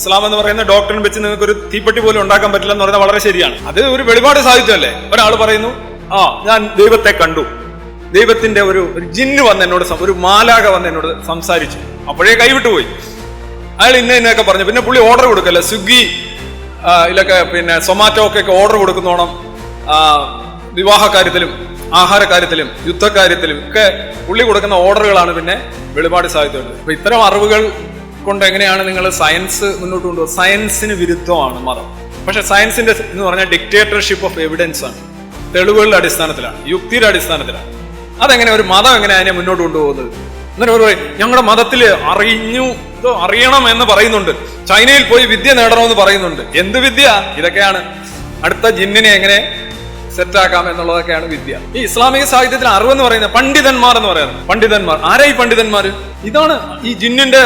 ഇസ്ലാം എന്ന് പറയുന്ന ഡോക്ടറിനെ വെച്ച് നിങ്ങൾക്ക് ഒരു തീപ്പെട്ടി പോലും ഉണ്ടാക്കാൻ പറ്റില്ല എന്ന് പറയുന്നത് വളരെ ശരിയാണ്. അത് ഒരു വെളിപാട് സാഹിത്യമല്ലേ? ഒരാൾ പറയുന്നു ആ ഞാൻ ദൈവത്തെ കണ്ടു. ദൈവത്തിന്റെ ഒരു ജിന്ന് വന്ന് എന്നോട് ഒരു മാലാക വന്ന് എന്നോട് സംസാരിച്ചു. അപ്പോഴേ കൈവിട്ടു പോയി. അയാൾ ഇന്ന ഇന്നൊക്കെ പറഞ്ഞു. പിന്നെ പുള്ളി ഓർഡർ കൊടുക്കല്ലേ? സ്വിഗ്ഗി ഇതിലൊക്കെ പിന്നെ സൊമാറ്റോ ഒക്കെ ഓർഡർ കൊടുക്കുന്നോണം. വിവാഹ കാര്യത്തിലും ആഹാര കാര്യത്തിലും യുദ്ധ കാര്യത്തിലും ഒക്കെ പുള്ളി കൊടുക്കുന്ന ഓർഡറുകളാണ് പിന്നെ വെളിപാട് സാഹിത്യം. അപ്പൊ ഇത്തരം അറിവുകൾ കൊണ്ട് എങ്ങനെയാണ് നിങ്ങൾ സയൻസ് മുന്നോട്ട് കൊണ്ടുപോകുന്നത്? സയൻസിന് വിരുദ്ധമാണ് മതം. പക്ഷെ സയൻസിന്റെ എന്ന് പറഞ്ഞാൽ ഡിക്റ്റേറ്റർഷിപ്പ് ഓഫ് എവിഡൻസ് ആണ്. തെളിവുകളുടെ അടിസ്ഥാനത്തിലാണ് യുക്തിയുടെ അടിസ്ഥാനത്തിലാണ്. അതെങ്ങനെ ഒരു മതം എങ്ങനെ അതിനെ മുന്നോട്ട് കൊണ്ടുപോകുന്നത്? എന്നിട്ട് ഒരു ഞങ്ങളുടെ മതത്തിൽ അറിഞ്ഞു അറിയണം എന്ന് പറയുന്നുണ്ട്. ചൈനയിൽ പോയി വിദ്യ നേടണമെന്ന് പറയുന്നുണ്ട്. എന്ത് വിദ്യ? ഇതൊക്കെയാണ്. അടുത്ത ജിന്നിനെ എങ്ങനെ സെറ്റാക്കാം എന്നുള്ളതൊക്കെയാണ് വിദ്യ. ഈ ഇസ്ലാമിക സാഹിത്യത്തിൽ അറിവെന്ന് പറയുന്നത് പണ്ഡിതന്മാർ എന്ന് പറയുന്നത്. പണ്ഡിതന്മാർ. ആരായി പണ്ഡിതന്മാർ ഇതാണ് ഈ ജിന്നിന്റെ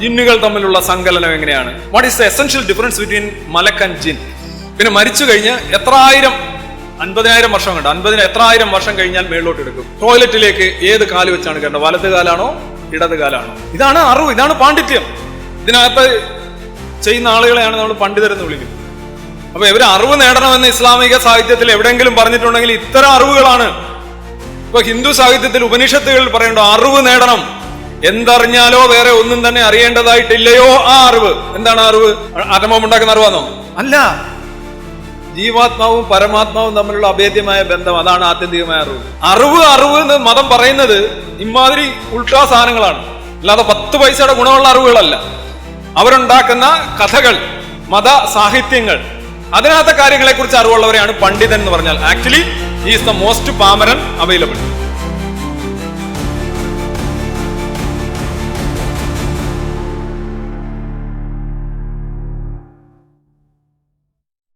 ജിന്നുകൾ തമ്മിലുള്ള സങ്കലനം എങ്ങനെയാണ്? What is the essential difference between മലക്ക് ആൻഡ് ജിൻ? പിന്നെ മരിച്ചു കഴിഞ്ഞ് എത്ര ആയിരം അൻപതിനായിരം വർഷം കണ്ട്. അൻപതിന് എത്ര ആയിരം വർഷം കഴിഞ്ഞാൽ മേളിലോട്ട് എടുക്കും. ടോയ്ലറ്റിലേക്ക് ഏത് കാൽ വെച്ചാണ് കണ്ടത് വലത് കാലാണോ ഇടത് കാലാണോ? ഇതാണ് അറിവ് ഇതാണ് പാണ്ഡിത്യം. ഇതിനകത്ത് ചെയ്യുന്ന ആളുകളെയാണ് നമ്മൾ പണ്ഡിതരെന്ന് വിളിക്കുന്നത്. അപ്പൊ ഇവർ അറിവ് നേടണമെന്ന് ഇസ്ലാമിക സാഹിത്യത്തിൽ എവിടെയെങ്കിലും പറഞ്ഞിട്ടുണ്ടെങ്കിൽ ഇത്തരം അറിവുകളാണ്. ഇപ്പൊ ഹിന്ദു സാഹിത്യത്തിൽ ഉപനിഷത്തുകളിൽ പറയേണ്ട അറിവ് നേടണം. എന്തറിഞ്ഞാലോ വേറെ ഒന്നും തന്നെ അറിയേണ്ടതായിട്ടില്ലയോ? ആ അറിവ്. എന്താണ് അറിവ്? ആറ്റമം ഉണ്ടാക്കുന്ന അറിവാന്നോ അല്ല. ജീവാത്മാവും പരമാത്മാവും തമ്മിലുള്ള അഭേദ്യമായ ബന്ധം അതാണ് ആത്യന്തികമായ അറിവ്. അറിവ് അറിവ് എന്ന് മതം പറയുന്നത് ഇമാതിരി ഉൾട്ടാ സാധനങ്ങളാണ്. അല്ലാതെ പത്ത് പൈസയുടെ ഗുണമുള്ള അറിവുകളല്ല. അവരുണ്ടാക്കുന്ന കഥകൾ മത സാഹിത്യങ്ങൾ അതിനകത്തെ കാര്യങ്ങളെ കുറിച്ച് അറിവുള്ളവരെയാണ് പണ്ഡിതൻ എന്ന് പറഞ്ഞാൽ. ആക്ച്വലി ഈസ് ദ മോസ്റ്റ് പാമരൻ അവൈലബിൾ